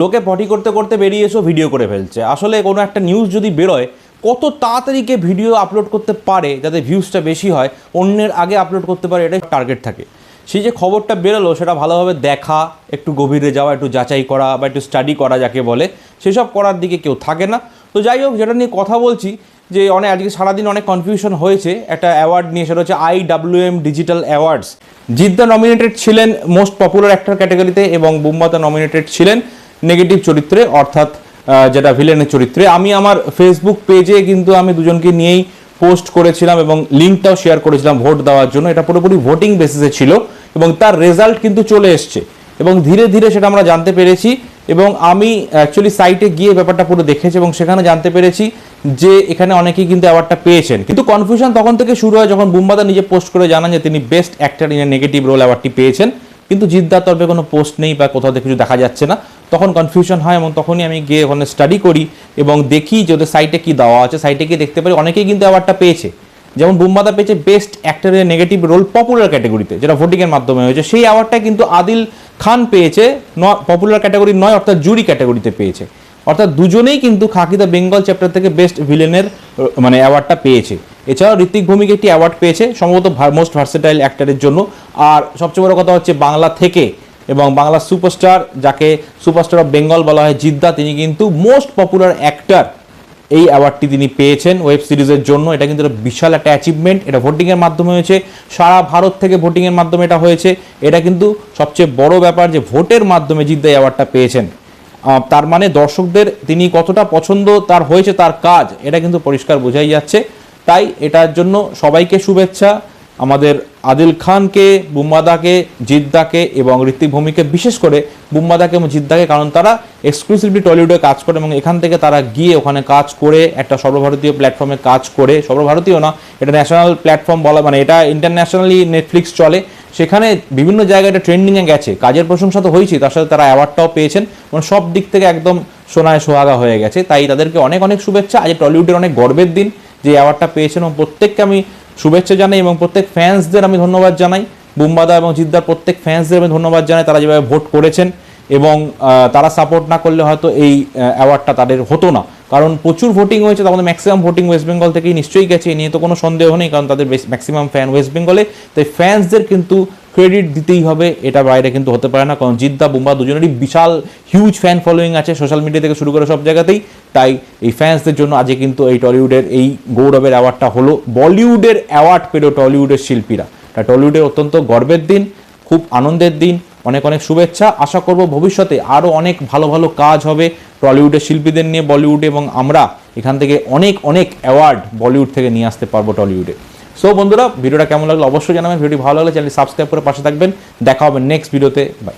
লোকে পটি করতে করতে বেরিয়ে এসেও ভিডিও করে ফেলছে। আসলে কোনো একটা নিউজ যদি বেরোয়, কত তাড়াতাড়ি কে ভিডিও আপলোড করতে পারে যাতে ভিউজটা বেশি হয়, অন্যের আগে আপলোড করতে পারে এটাই টার্গেট থাকে। সেই যে খবরটা বেরোলো, সেটা ভালোভাবে দেখা, একটু গভীরে যাওয়া, একটু যাচাই করা বা একটু স্টাডি করা যাকে বলে, সেসব করার দিকে কেউ থাকে না। তো যাই হোক, যেটা নিয়ে কথা বলছি, যে অনেক আজকে সারাদিন অনেক কনফিউশন হয়েছে। একটা অ্যাওয়ার্ড নিয়ে সেটা হচ্ছে আই এম ডিজিটাল অ্যাওয়ার্ডস জিদ্দা নমিনেটেড ছিলেন মোস্ট পপুলার অ্যাক্টর ক্যাটাগরিতে এবং বুম্বাতা নমিনেটেড ছিলেন। নেগেটিভ চরিত্রে, অর্থাৎ যেটা ভিলেনের চরিত্রে। আমি আমার ফেসবুক পেজে কিন্তু আমি দুজনকে নিয়েই পোস্ট করেছিলাম এবং লিঙ্কটাও শেয়ার করেছিলাম ভোট দেওয়ার জন্য। এটা পুরোপুরি ভোটিং বেসিসে ছিল এবং তার রেজাল্ট কিন্তু চলে এসছে। এবং ধীরে ধীরে সেটা আমরা জানতে পেরেছি এবং আমি অ্যাকচুয়ালি সাইটে গিয়ে ব্যাপারটা পুরো দেখেছি এবং সেখানে জানতে পেরেছি যে এখানে অনেকেই কিন্তু অ্যাওয়ার্ডটা পেয়েছেন। কিন্তু কনফিউশন তখন থেকে শুরু হয় যখন বুম্বাদা নিজে পোস্ট করে জানান যে তিনি best actor in negative role অ্যাওয়ার্ডটি পেয়েছেন। কিন্তু জিদ্দার তরফে কোনো পোস্ট নেই বা কোথাও কিছু দেখা যাচ্ছে না। তখন কনফিউশন হয় এবং তখনই আমি গিয়ে ওখানে স্টাডি করি এবং দেখি যে ওদের সাইটে কি দেওয়া আছে। সাইটে গিয়ে দেখতে পারি অনেকেই কিন্তু অ্যাওয়ার্ডটা পেয়েছে। যেমন বুম্বাদা পেয়েছে বেস্ট অ্যাক্টরের নেগেটিভ রোল পপুলার ক্যাটাগরিতে যেটা ভোটিংয়ের মাধ্যমে হয়েছে। সেই অ্যাওয়ার্ডটা কিন্তু আদিল খান পেয়েছে, ন পপুলার ক্যাটাগরি নয়, অর্থাৎ জুরি ক্যাটাগরিতে পেয়েছে। অর্থাৎ দুজনেই কিন্তু খাকিদা বেঙ্গল চ্যাপ্টার থেকে বেস্ট ভিলেনের মানে অ্যাওয়ার্ডটা পেয়েছে। এছাড়াও ঋত্বিক ভূমিকে একটি অ্যাওয়ার্ড পেয়েছে, সম্ভবত মোস্ট ভার্সেটাইল অ্যাক্টরের জন্য। আর সবচেয়ে বড় কথা হচ্ছে বাংলা থেকে এবং বাংলা সুপারস্টার, যাকে সুপারস্টার অফ বেঙ্গল বলা হয় জিদ্দা, তিনি কিন্তু মোস্ট পপুলার অ্যাক্টর এই অ্যাওয়ার্ডটি তিনি পেয়েছেন ওয়েব সিরিজের জন্য। এটা কিন্তু বিশাল একটা অ্যাচিভমেন্ট এটা ভোটিংয়ের মাধ্যমে হয়েছে। সারা ভারত থেকে ভোটিংয়ের মাধ্যমে এটা হয়েছে। এটা কিন্তু সবচেয়ে বড় ব্যাপার যে ভোটের মাধ্যমে জিদ্দা এই অ্যাওয়ার্ডটা পেয়েছেন। তার মানে দর্শকদের তিনি কতটা পছন্দ তার হয়েছে তার কাজ, এটা কিন্তু পরিষ্কার বোঝাই যাচ্ছে। তাই এটার জন্য সবাইকে শুভেচ্ছা। আমাদের আদিল খানকে, বুম্বাদাকে, জিদ্দাকে এবং ঋত্বিক ভূমিকে বিশেষ করে বুম্বাদাকে এবং জিদ্দাকে, কারণ তারা এক্সক্লুসিভলি টলিউডে কাজ করে এবং এখান থেকে তারা গিয়ে ওখানে কাজ করে, একটা সর্বভারতীয় প্ল্যাটফর্মে কাজ করে, সর্বভারতীয় না, এটা ন্যাশনাল প্ল্যাটফর্ম বলা মানে এটা ইন্টারন্যাশনালি নেটফ্লিক্স চলে। সেখানে বিভিন্ন জায়গায় এটা ট্রেন্ডিংয়ে গেছে, কাজের প্রশংসা তো হয়েছে, তার সাথে তারা অ্যাওয়ার্ডটাও পেয়েছেন মানে সব দিক থেকে একদম সোনায় সোহাগা হয়ে গেছে। তাই তাদেরকে অনেক অনেক শুভেচ্ছা, আজ টলিউডের অনেক গর্বের দিন যে অ্যাওয়ার্ডটা পেয়েছেন এবং প্রত্যেককে আমি শুভেচ্ছা জানাই এবং প্রত্যেক ফ্যান্সদের আমি ধন্যবাদ জানাই। বুম্বাদা এবং জিদ্দার প্রত্যেক ফ্যান্সদের আমি ধন্যবাদ জানাই, তারা যেভাবে ভোট করেছেন এবং তারা সাপোর্ট না করলে হয়তো এই অ্যাওয়ার্ডটা তাদের হতো না। কারণ প্রচুর ভোটিং হয়েছে, তার মধ্যে ম্যাক্সিমাম ভোটিং ওয়েস্ট বেঙ্গল থেকেই নিশ্চয়ই গেছে, এ নিয়ে তো কোনো সন্দেহ নেই, কারণ তাদের ম্যাক্সিমাম ফ্যান ওয়েস্ট বেঙ্গলে তাই ফ্যান্সদের কিন্তু ক্রেডিট দিতেই হবে, এটা বাইরে কিন্তু হতে পারে না, কারণ জিদ্দা বুম্বা দুজনেরই বিশাল হিউজ ফ্যান ফলোয়িং আছে সোশ্যাল মিডিয়া থেকে শুরু করে সব জায়গাতেই। তাই এই ফ্যান্সদের জন্য আজকে কিন্তু এই টলিউডের এই গৌরবের অ্যাওয়ার্ডটা হলো বলিউডের অ্যাওয়ার্ড পেল টলিউডের শিল্পীরা। তা টলিউডের অত্যন্ত গর্বের দিন, খুব আনন্দের দিন, অনেক অনেক শুভেচ্ছা। আশা করব ভবিষ্যতে আরও অনেক ভালো ভালো কাজ হবে টলিউডের শিল্পীদের নিয়ে বলিউডে এবং আমরা এখান থেকে অনেক অনেক অ্যাওয়ার্ড বলিউড থেকে নিয়ে আসতে পারব টলিউডে। সো বন্ধুরা, ভিডিওটা কেমন লাগল? অবশ্যই জানাবেন। ভিডিওটি ভালো লাগলে চ্যানেলটি সাবস্ক্রাইব করে পাশে থাকবেন। দেখা হবে নেক্সট ভিডিওতে বাই